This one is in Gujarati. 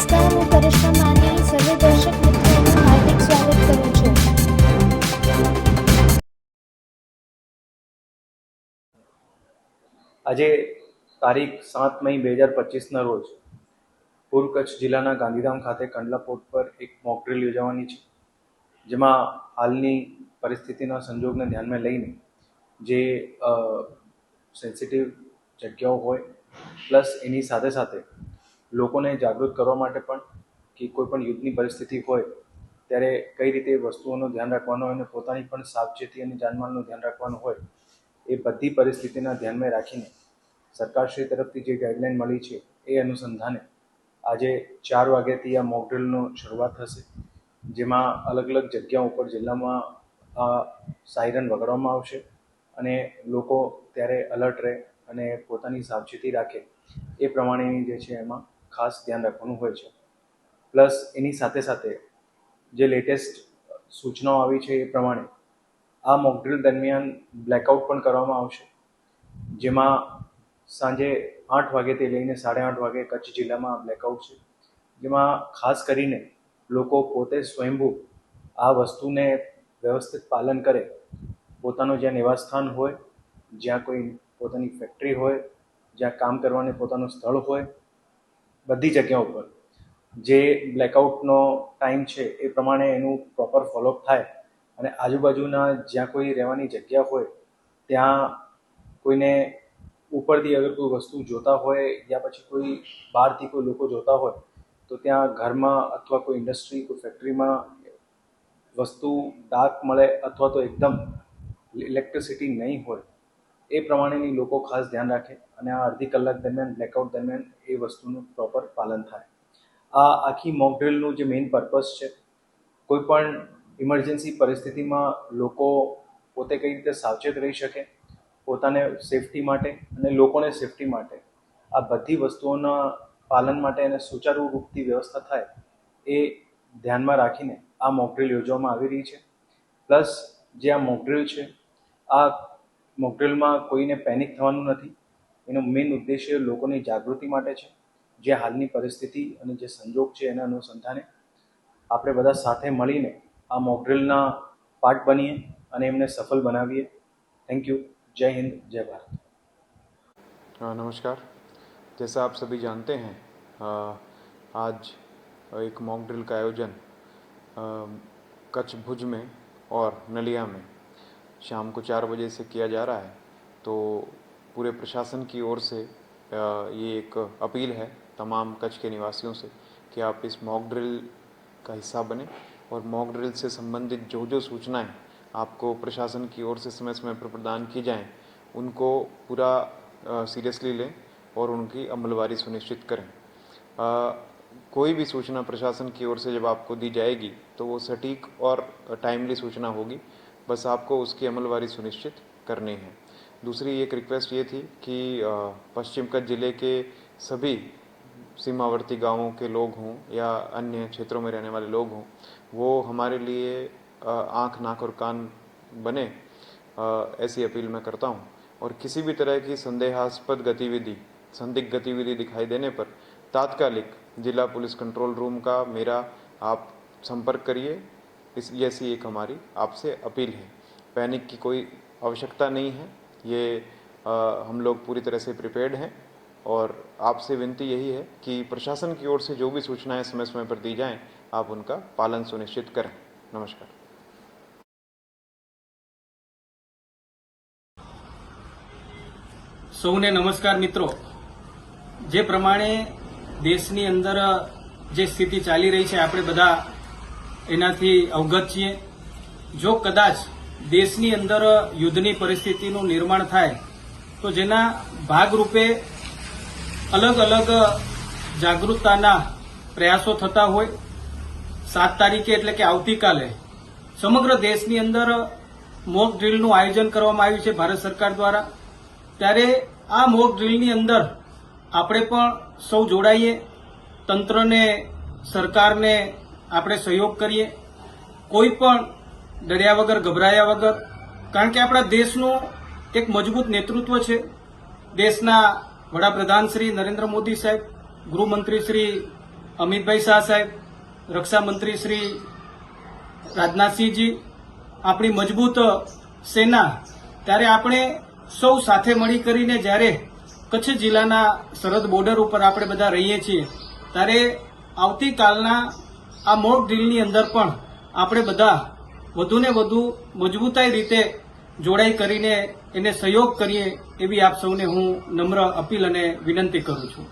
નમસ્કાર હું કરિશ્મા માની સર્વે દર્શક મિત્રોનું હાર્દિક સ્વાગત કરું છું. આજે તારીખ સાત મે બે હજાર પચીસના રોજ પૂર્વ કચ્છ જિલ્લાના ગાંધીધામ ખાતે કંડલા પોર્ટ પર એક મોક યોજાવાની છે. જેમાં હાલની પરિસ્થિતિના સંજોગને ધ્યાનમાં લઈને જે સેન્સિટિવ જગ્યાઓ હોય પ્લસ એની સાથે સાથે લોકોને જાગૃત કરવા માટે પણ કે કોઈ પણ યુદ્ધની પરિસ્થિતિ હોય, ત્યારે કઈ રીતે વસ્તુઓનું ધ્યાન રાખવાનું અને પોતાની પણ સાવચેતી અને જાનમાલનું ધ્યાન રાખવાનું હોય, એ બધી પરિસ્થિતિના ધ્યાનમાં રાખીને સરકારશ્રી તરફથી જે ગાઈડલાઈન મળી છે, એ અનુસંધાને આજે ચાર વાગ્યાથી આ મોકડ્રિલનો શરૂઆત થશે, જેમાં અલગ અલગ જગ્યાઓ ઉપર જિલ્લામાં આ સાયરન વગાડવામાં આવશે અને લોકો ત્યારે અલર્ટ રહે અને પોતાની સાવચેતી રાખે, એ પ્રમાણેની જે છે એમાં ખાસ ધ્યાન રાખવાનું હોય છે. પ્લસ એની સાથે સાથે જે લેટેસ્ટ સૂચનાઓ આવી છે એ પ્રમાણે આ મોકડ્રીલ દરમિયાન બ્લેકઆઉટ પણ કરવામાં આવશે. જેમાં સાંજે આઠ વાગ્યાથી લઈને સાડા આઠ વાગે કચ્છ જિલ્લામાં બ્લેકઆઉટ છે. જેમાં ખાસ કરીને લોકો પોતે સ્વયંભૂ આ વસ્તુને વ્યવસ્થિત પાલન કરે. પોતાનું જ્યાં નિવાસસ્થાન હોય, જ્યાં કોઈ પોતાની ફેક્ટરી હોય, જ્યાં કામ કરવાને પોતાનું સ્થળ હોય બધી જગ્યાઓ ઉપર. જે બ્લેકઆઉટનો ટાઈમ છે એ પ્રમાણે એનું પ્રોપર ફોલોઅપ થાય અને આજુબાજુના જ્યાં કોઈ રહેવાની જગ્યા હોય, ત્યાં કોઈને ઉપરથી અગર કોઈ વસ્તુ જોતા હોય યા પછી કોઈ બહારથી કોઈ લોકો જોતા હોય, તો ત્યાં ઘરમાં અથવા કોઈ ઇન્ડસ્ટ્રી કોઈ ફેક્ટરીમાં વસ્તુ ડાર્ક મળે અથવા તો એકદમ ઇલેક્ટ્રિસિટી નહીં હોય એ પ્રમાણેની લોકો ખાસ ધ્યાન રાખે અને આ અડધી કલાક દરમિયાન બ્લેકઆઉટ દરમિયાન એ વસ્તુનું પ્રોપર પાલન થાય. આ આખી મોક ડ્રિલનું જે મેઇન પર્પઝ છે, કોઈ પણ ઇમરજન્સી પરિસ્થિતિમાં લોકો પોતે કઈ રીતે સાવચેત રહી શકે, પોતાને સેફટી માટે અને લોકોને સેફટી માટે આ બધી વસ્તુઓના પાલન માટે અને સુચારુ રૂપથી વ્યવસ્થા થાય એ ધ્યાનમાં રાખીને આ મોકડ્રીલ યોજવામાં આવી રહી છે. પ્લસ જે આ મોકડ્રીલ છે, આ મોકડ્રીલમાં કોઈને પેનિક થવાનું નથી એનો મેઇન ઉદ્દેશ્ય લોકોની જાગૃતિ માટે છે જે હાલની પરિસ્થિતિ અને જે સંજોગ છે એના અનુસંધાને આપણે બધા સાથે મળીને આ મોકડ્રીલના પાર્ટ બનીએ અને એમને સફળ બનાવીએ થેન્ક યુ जय हिंद जय भारत हाँ, नमस्कार जैसा आप सभी जानते हैं अ, आज एक मॉक ड्रिल का आयोजन अ, कच्छ भुज में और नलिया में शाम को चार बजे से किया जा रहा है तो पूरे प्रशासन की ओर से ये एक अपील है तमाम कच्छ के निवासियों से कि आप इस मॉक ड्रिल का हिस्सा बने और मॉक ड्रिल से संबंधित जो जो सूचनाएँ आपको प्रशासन की ओर से समय समय पर प्रदान की जाएँ उनको पूरा सीरियसली लें और उनकी अमलवारी सुनिश्चित करें। अ, कोई भी सूचना प्रशासन की ओर से जब आपको दी जाएगी तो वो सटीक और टाइमली सूचना होगी बस आपको उसकी अमलवारी सुनिश्चित करनी है। दूसरी एक रिक्वेस्ट ये थी कि पश्चिम कच्छ ज़िले के सभी सीमावर्ती गाँवों के लोग हों या अन्य क्षेत्रों में रहने वाले लोग हों, वो हमारे लिए आँख, नाक और कान बने ऐसी अपील मैं करता हूँ। और किसी भी तरह की संदेहास्पद गतिविधि, संदिग्ध गतिविधि दिखाई देने पर तात्कालिक जिला पुलिस कंट्रोल रूम का मेरा आप संपर्क करिए। इस जैसी एक हमारी आपसे अपील है पैनिक की कोई आवश्यकता नहीं है ये अ, हम लोग पूरी तरह से प्रिपेयर्ड हैं और आपसे विनती यही है कि प्रशासन की ओर से जो भी सूचनाएं समय समय पर दी जाएं आप उनका पालन सुनिश्चित करें नमस्कार સૌને નમસ્કાર મિત્રો જે પ્રમાણે દેશની અંદર જે સ્થિતિ ચાલી રહી છે આપણે બધા એનાથી અવગત છીએ. જો કદાચ દેશની અંદર યુદ્ધની પરિસ્થિતિનું નિર્માણ થાય, તો જેના ભાગરૂપે અલગ અલગ જાગૃતતાના પ્રયાસો થતા હોય. સાત તારીખે એટલે કે આવતીકાલે સમગ્ર દેશની અંદર મોક ડ્રીલનું આયોજન કરવામાં આવ્યું છે ભારત સરકાર દ્વારા. ત્યારે આ મોક ડ્રીલની અંદર આપણે પણ સૌ જોડાઈએ. તંત્રને, સરકારને આપણે સહયોગ કરીએ. કોઈ પણ ડર્યા વગર, ગભરાયા વગર, કારણ કે આપણા દેશનું એક મજબૂત નેતૃત્વ છે. દેશના વડાપ્રધાન શ્રી નરેન્દ્ર મોદી સાહેબ, ગૃહમંત્રી શ્રી અમિતભાઈ શાહ સાહેબ, રક્ષામંત્રી શ્રી રાજનાથસિંહજી આપણી મજબૂત સેના, ત્યારે આપણે સૌ સાથે મળી કરીને જ્યારે કચ્છ જિલ્લાના સરહદ બોર્ડર ઉપર આપણે બધા રહીએ છીએ, ત્યારે આવતીકાલના આ મોક ડ્રીલની અંદર પણ આપણે બધા વધુને વધુ મજબૂતાઈ રીતે જોડાઈ કરીને એને સહયોગ કરીએ એવી આપ સૌને હું નમ્ર અપીલ અને વિનંતી કરું છું.